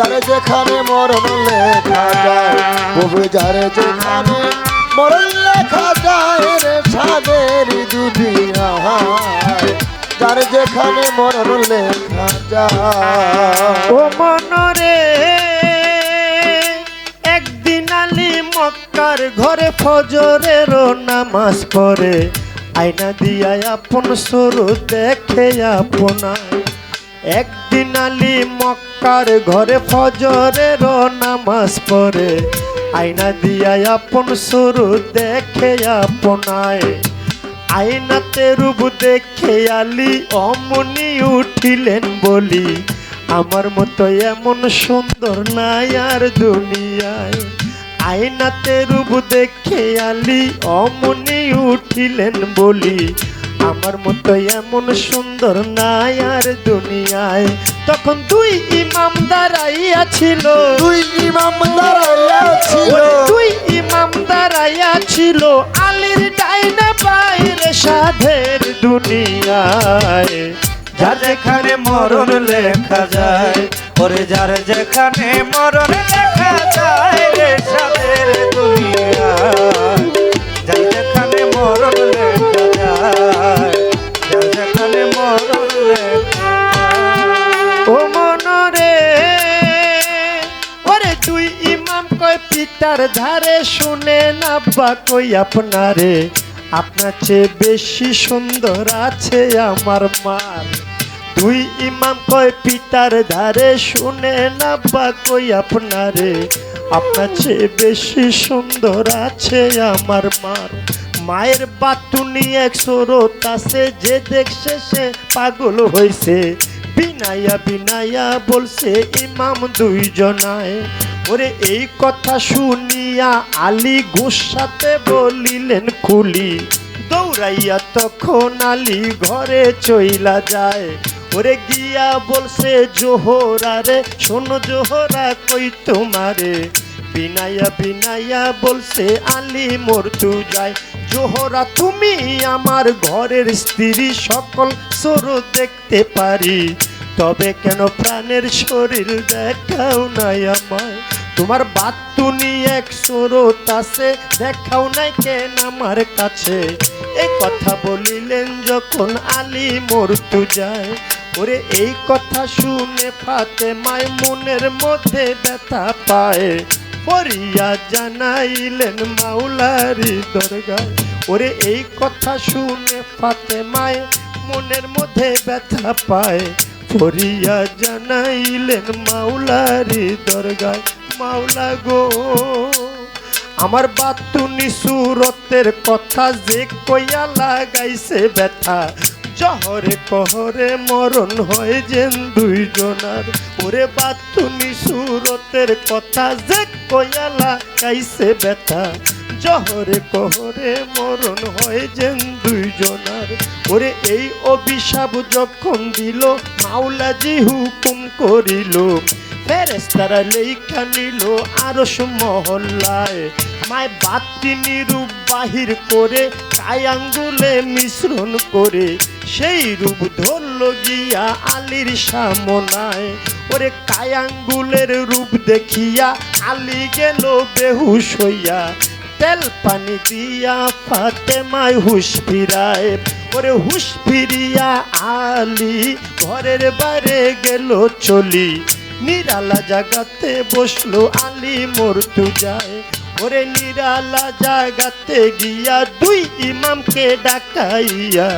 যারে যেখানে মরণ লেখা যায় ভবে যারে যেখানে মরণ লেখা যায় রে সাদের দুনিয়া যারে যেখানে মরণ লেখা যায়। ও মনরে, একদিন আলী মক্কার ঘরে ফজরের নামাজ পড়ে। আয়না দিয়া আপন সরু দেখে আপনায় একদিন আলী মক্কার ঘরে ফজরের নামাজ পড়ে। আয়না দিয়া আপন সরু দেখে আপনায়। আয়নাতে রূপ দেখে আলী অমনি উঠিলেন বলি, আমার মতো এমন সুন্দর নাই আর দুনিয়ায়। আয়নাতে রূপ দেখে আলী অমনি উঠিলেন বলি আমার মতো এমন সুন্দর নাই আর দুনিয়ায়। তখন দুই ইমাম দাঁড়াইয়া ছিল। দুই ইমাম দাঁড়াইয়া ছিল। দুই ইমাম দাঁড়াইয়া ছিল। আলির ডাইনে বাইরে সাধের দুনিয়ায়। যার যেখানে মরণ লেখা যায় ওরে যার যেখানে মরণ লেখা যায় বা কই আপনারে, আপনার চেয়ে বেশি সুন্দর আছে আমার মার। দুই ইমাম কয়, পিতার ধারে শুনে না বা কই আপনারে, আপনার চেয়ে বেশি সুন্দর আছে আমার মার। মায়ের বাতুনি এক সরত আছে, যে দেখছে সে পাগল হইছে। বিনাইয়া বিনাইয়া বলছে, ইমাম দুইজনায়। ওরে, এই কথা শুনিয়া আলী গুসাতে বলিলেন, খুলি। দৌড়াইয়া তখন আলী ঘরে চইলা যায়। ওরে গিয়া বলছে জোহরা রে, শোনো জোহরা কই তোমারে? বিনাইয়া বিনাইয়া বলছে, আলী মরতু যায় জোহরা তুমি আমার ঘরের স্ত্রী, সকল সরু দেখতে পারি। তবে কেন প্রাণের শরীর দেখাও নাই আমায়? তোমার বাতুনি এক স্রোত আছে, দেখাও নাই কেন আমার কাছে? এ কথা বলিলেন যখন আলী মরতু যায়। ওরে এই কথা শুনে ফাতে মায় মনের মধ্যে ব্যথা পায়। পরিয়া জানাইলেন মাওলারি দরগায়। ওরে এই কথা শুনে ফাতে মায় মনের মধ্যে ব্যথা পায়। পরিয়া জানাইলেন মাওলারি দরগায়। মাওলা গো আমার বাতুনি সুরতের কথা যে কইয়া লাগাইছে ব্যথা। জহরে কহরে মরণ হয় যেন দুইজনার। ওরে বাতুনি সুরতের কথা যে কইয়া লাগাইছে ব্যথা। জহরে কহরে মরণ হয় যেন দুইজনার। ওরে এই অভিশাপ যখন দিল, মাওলাজি হুকুম করিল ফেরেস্তারা লেখা নিল আরস মহল্লায়। মায় বাতিনি রূপ বাহির করে কায়াঙ্গুলে মিশ্রণ করে, সেই রূপ ধরল গিয়া আলীর সামনায়। ওরে কায়াঙ্গুলের রূপ দেখিয়া আলি গেল বেহুশ হইয়া। তেল পানি দিয়া ফাতেমায় হুশ ফিরায়। ওরে হুশ ফিরিয়া আলি ঘরের বাইরে গেল চলি। নিরালা জাগাতে বসল আলী মরতু যায় ওরে নিরালা জাগাতে গিয়া দুই ইমামকে ডাকাইয়া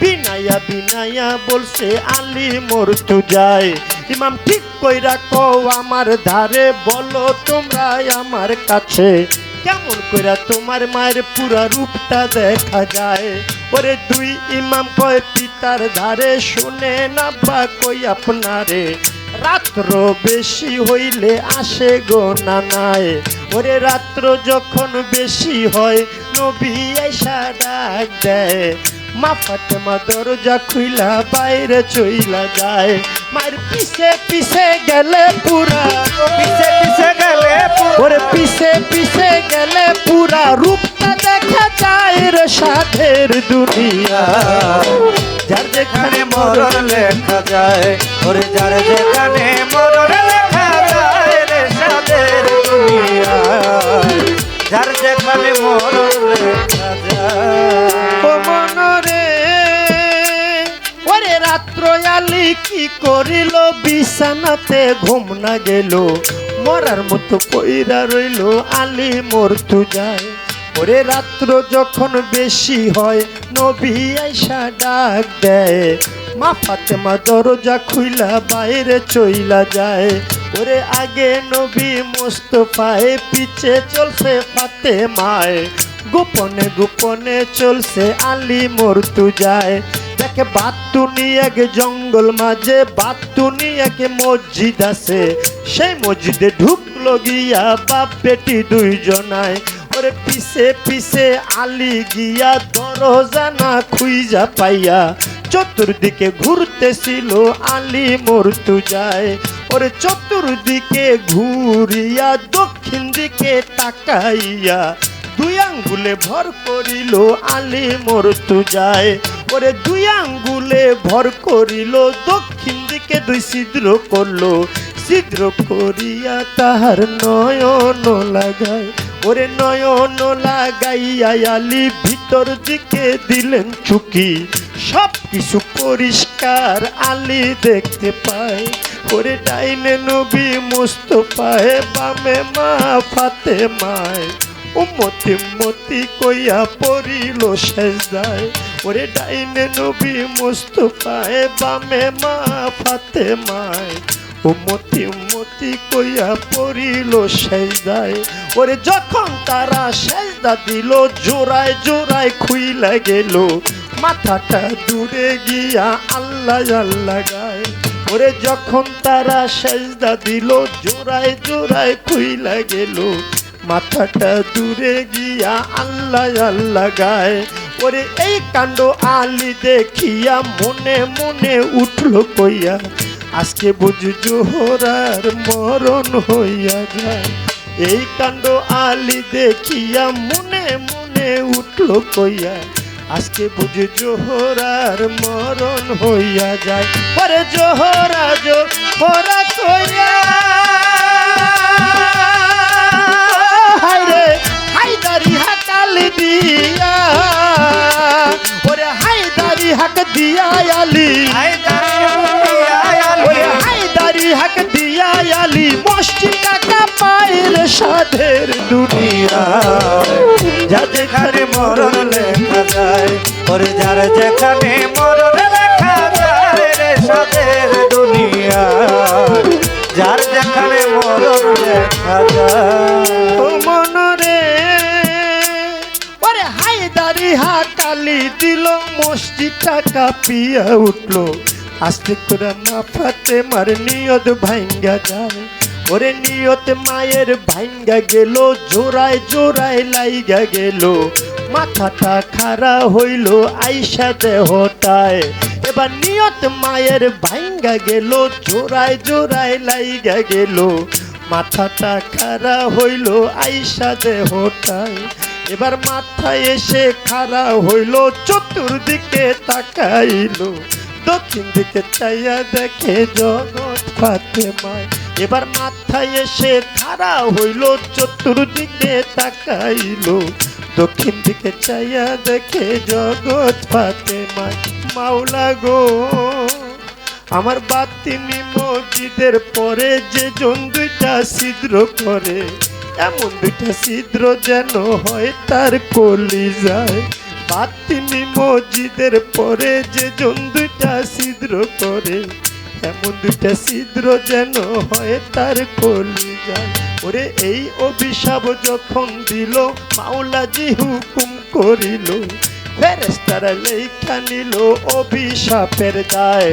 বিনায়া বিনায়া বলছে আলী মরতু যায় ইমাম ঠিক কইরা কও আমার ধারে, বলো তোমরা আমার কাছে। কেমন কইরা তোমার মায়ের পুরা রূপটা দেখা যায়। ওরে দুই ইমাম কয়, পিতার ধারে, শুনে না বা কই আপনারে। রাত্র বেশি হইলে আসে গো নানায়। ওরে রাত্র যখন বেশি হয় নবী আইসা ডাক দেয়। মা ফাতেমা দরজা খুইলা বাইরে চইলা যায়। মার পিছে পিছে গেলে পুরা। পিছে পিছে গেলে ওরে পিছে পিছে গেলে পুরা। রূপটা দেখা যায় রে সাধের দুনিয়া। যার যেখানে মরণ লেখা যায়, ওরে যার যেখানে মরণ লেখা যায় রে সাদের যার যেখানে মরণ লেখা যায়। ও কি করিল? বিছানাতে ঘুম না গেল, মরার মতো পইরা রইল, আলি মরতু যায় ওরে রাত্র যখন বেশি হয়, নবী আইসা ডাক দেয়। মা ফাতেমা দরজা খুইলা বাইরে চইলা যায়। ওরে আগে নবী মোস্তফায় পিছে চলছে ফাতে মায় গোপনে গোপনে চলছে আলী মরতু যায় দেখে বাতুনি এক জঙ্গল মাঝে, বাতুনি এক মসজিদ আছে। সেই মসজিদে ঢুকলো গিয়া বাপ বেটি দুইজনায়। ওরে পিছে পিছে আলি গিয়া দরজা না খুইজা পাইয়া চতুর্দিকে ঘুরতেছিল আলি মরতু যায়। ওরে চতুর্দিকে ঘুরিয়া দক্ষিণ দিকে তাকাইয়া দুই আঙ্গুলে ভর করিল আলি মরতু যায়। ওরে দুই আঙ্গুলে ভর করিল দক্ষিণ দিকে দুই ছিদ্র করল। ছিদ্র করিয়া তাহার নয়ন লাগায়। ওরে নয়ন লাগাইয়া আলী, ভিতর দিকে দিলেন চুকি সব কিছু পরিষ্কার আলি দেখতে পায়। ওরে ডাইনে নবী মুস্তফায়, বামে মা ফাতে মায় উম্মতি মতি কইয়া পড়িল সেজদায় ওরে ডাইনে নবী মুস্তফায়, বামে মা ফাতে মায় উম্মতি উম্মতি কইয়া পড়িল সেজদায় ওরে যখন তারা সেজদা দিল, জোড়ায় জোড়ায় খুইলা গেল। মাথাটা দূরে গিয়া আল্লাহ আল্লাহ গায়। ওরে যখন তারা সেজদা দিল, জোড়ায় জোড়ায় খুইলা গেল। মাথাটা দূরে গিয়া আল্লাহ আল্লাহ গায়। ওরে এই কাণ্ড আলি দেখিয়া মনে মনে উঠল কইয়া আজকে বুঝ জোহরার মরণ হইয়া যায়। এই কাণ্ড আলি দেখিয়া মনে মনে উঠল কইয়া, আজকে বুঝ জোহরার মরণ হইয়া যায়। পরে জোহরা জোহরা কইয়া। হাকালি দিয়া। ওরে হায়দারি হাক দিয়া আলি। আলি মস্তি কাকা পায়ের সাধের দুনিয়া। যার যেখানে মরণ লেখা যায়, ওরে যার যেখানে মরণ লেখা যায় রে সাদের দুনিয়া। যার যেখানে মরণ লেখা যায়। ও মনরে, ওরে হায়দারি হাকালি দিল, মসজিদটা কাঁপিয়া উঠল। আস্তে করে মা ফাতে মার নিয়ত ভাঙ্গা যায়। ওরে নিয়ত মায়ের ভাঙ্গা গেল, জোড়ায় জোড়ায় লাইগা গেল। মাথাটা খাড়া হইল, আইসা দেহটায়। এবার নিয়ত মায়ের ভাঙ্গা গেল, জোড়ায় জোড়ায় লাইগা গেল। মাথাটা খাড়া হইল, আইসা দেহটায়। এবার মাথায় এসে খাড়া হইল, চতুর্দিকে তাকাইল। দক্ষিণ দিকে চাইয়া দেখে জগৎ ফাতে মায় এবার মাথায় এসে ধারা হইল, চতুর্দিকে তাকাইল। দক্ষিণ দিকে চাইয়া দেখে জগৎ ফাতে মায় মাওলা গো, আমার বাতিনি মসজিদের পরে যে জন দুইটা ছিদ্র করে, এমন দুইটা ছিদ্র যেন হয় তার কলি যায় বাতিনি মসজিদের পরে যে জন দুইটা করে, এমন দুইটা ছিদ্র যেন হয় তার কলি যায় ওরে এই অভিশাপ যখন দিল, মাওলাজি হুকুম করিল ফেরেস্তারা লেখা নিল অভিশাপের দায়।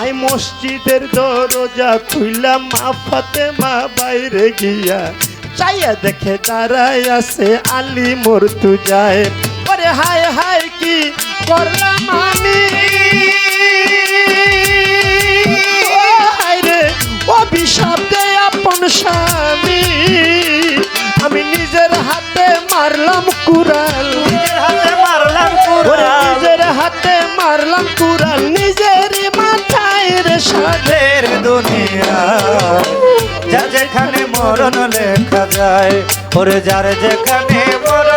আই মসজিদের দরজা খুইলা, মা ফাতেমা বাইরে গিয়া, চাইয়া দেখে দাঁড়ায় আছে আলী মরতু যায় ওরে হায় হায় কি করলাম আমি হায় অভিশাপ দে আপন স্বামী। আমি নিজের হাতে মারলাম কুড়াল। নিজের হাতে মারলাম কুড়াল। নিজের হাতে মারলাম কুড়াল নিজের মাথায় রে সাদের দুনিয়া যার যেখানে মরণ লেখা যায় ওরে যার যেখানে মরণ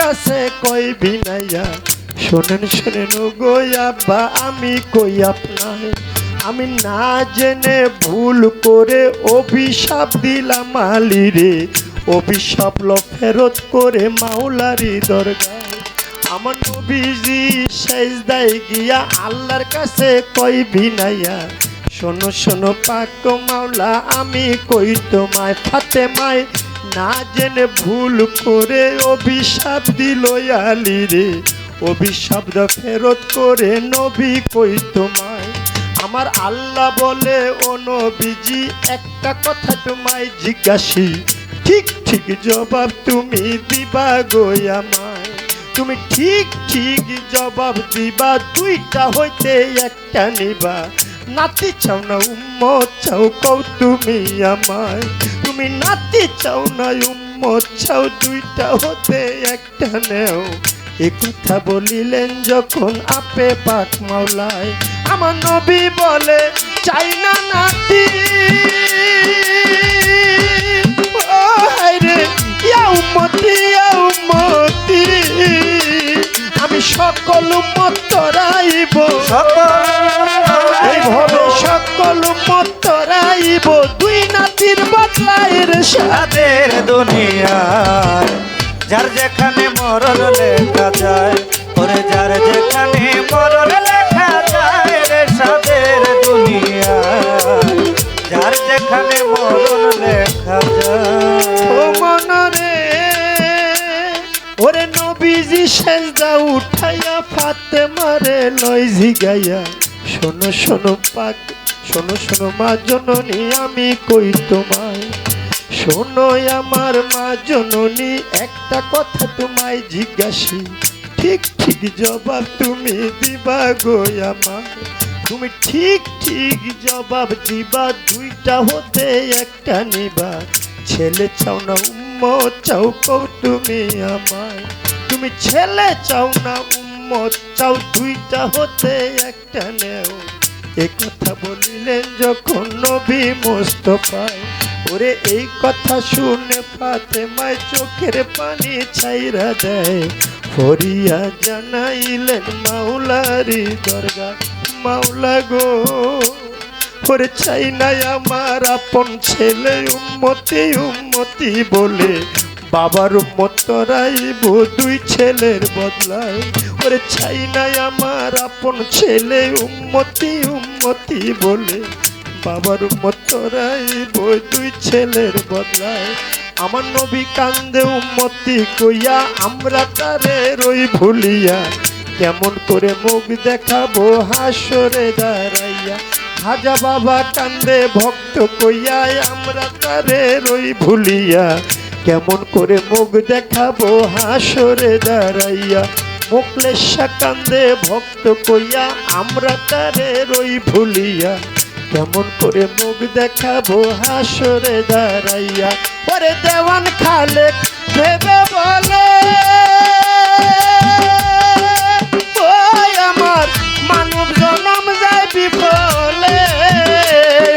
কাছে কই বিনাইয়া শোনেন শোনেন ও আব্বা, আমি কই আপনার? আমি না জেনে ভুল করে অভিশাপ দিলাম আলিরে অভিশাপ ল ফেরত করে মাওলারি দরগায়। আমার নবীজি সেজদায় গিয়া আল্লাহর কাছে কই বিনাইয়া শোনো শোনো পাক মাওলা, আমি কই তোমায়, ফাতেমায় না জেনে ভুল করে অভিশাপ দিল আলী রে। অভিশাপ ফেরত করে নবী কই তোমায়? আমার আল্লাহ বলে, ও নবীজি, একটা কথা তোমায় জিজ্ঞাসি। ঠিক ঠিক জবাব তুমি দিবা গো আমায়। তুমি ঠিক ঠিক জবাব দিবা, দুইটা হইতে একটা নিবা। নাতি চাও না, উম্মত চাও কও তুমি আমায়। তুমি নাতি চাও না উম্মত চাও, দুইটা হতে একটা নেও। এ কথা বলিলেন যখন আপে পাক মাওলায়, আমার নবী বলে, চাই না নাতি। ও রে, ইয়া উম্মতি ইয়া উম্মতি, আমি সকল উম্মত তরাইব। এইভাবে সাদের দুনিয়া যার যেখানে মরণ লেখা যায়, ওরে যার যেখানে মরণ লেখা যায় রে সাদের দুনিয়া যার যেখানে মরণ লেখা ও যায় মনরে, ওরে নবীজি সেজদা উঠাইয়া ফাতে মারে লই জিগাইয়া, শোনো শোনো পাক, শোনো শোনো মা, জননী আমি কই তোমায়? শোনো আমার মা জননী, একটা কথা তোমায় জিজ্ঞাসি। ঠিক ঠিক জবাব তুমি দিবা গো আমার। তুমি ঠিক ঠিক জবাব দিবা, দুইটা হতে একটা নিবা। ছেলে চাও না উম্ম, চাও কও তুমি আমায় তুমি ছেলে চাও না উম্ম, চাও দুইটা হতে একটা নেও। এ কথা বলিলেন যখন নবী মোস্তফায় ওরে এই কথা শুনে ফাতেমায় চোখের পানি ছাইরা দেয়। ফরিয়া জানাইলেন, মাওলারি দরগা, মাওলা গো। ওরে চাই নাই আমার আপন ছেলে, উম্মতি উম্মতি বলে। বাবার উম্মত তরাইব দুই ছেলের বদলায়। ওরে চাই নাই আমার আপন ছেলে, উম্মতি উম্মতি বলে। বাবার উম্মত বই দুই ছেলের বদলায়। আমার নবী কান্দে উম্মতি কইয়া, আমরা তারে রই ভুলিয়া। কেমন করে মুখ দেখাবো হাসরে দাঁড়াইয়া। হাজা বাবা কান্দে ভক্ত কইয়াই আমরা তারে রই ভুলিয়া। কেমন করে মুখ দেখাবো হাসরে দাঁড়াইয়া। মুকলেশা কান্দে ভক্ত কইয়া, আমরা তারে রই ভুলিয়া। কেমন করে মুখ দেখাবো? হাসরে দাঁড়াইয়া। ওরে দেওয়ান খালে ভেবে বলে। আমার মানব জনম যায় বিফলে।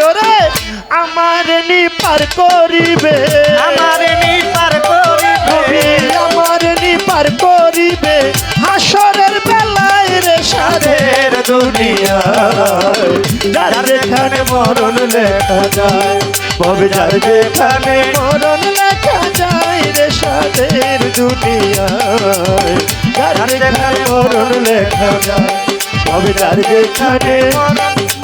ওরে আমার নি পার করিবে। আমার নিপার নবী করিবে আমার নি পার করিবে। দেশের দুনিয়ায়, যার যেখানে মরণ লেখা যায় তবে যার যেখানে মরণ লেখা যায় রে সাদের দুনিয়ায়, যার যেখানে মরণ লেখা যায় তবে যার যেখানে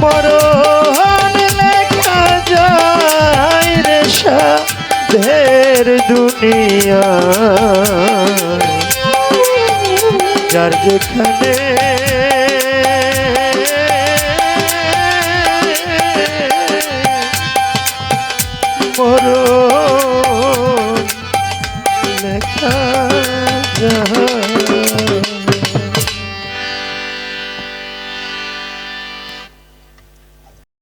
মরণ লেখা যায় রে সাদের দুনিয়া যার যেখানে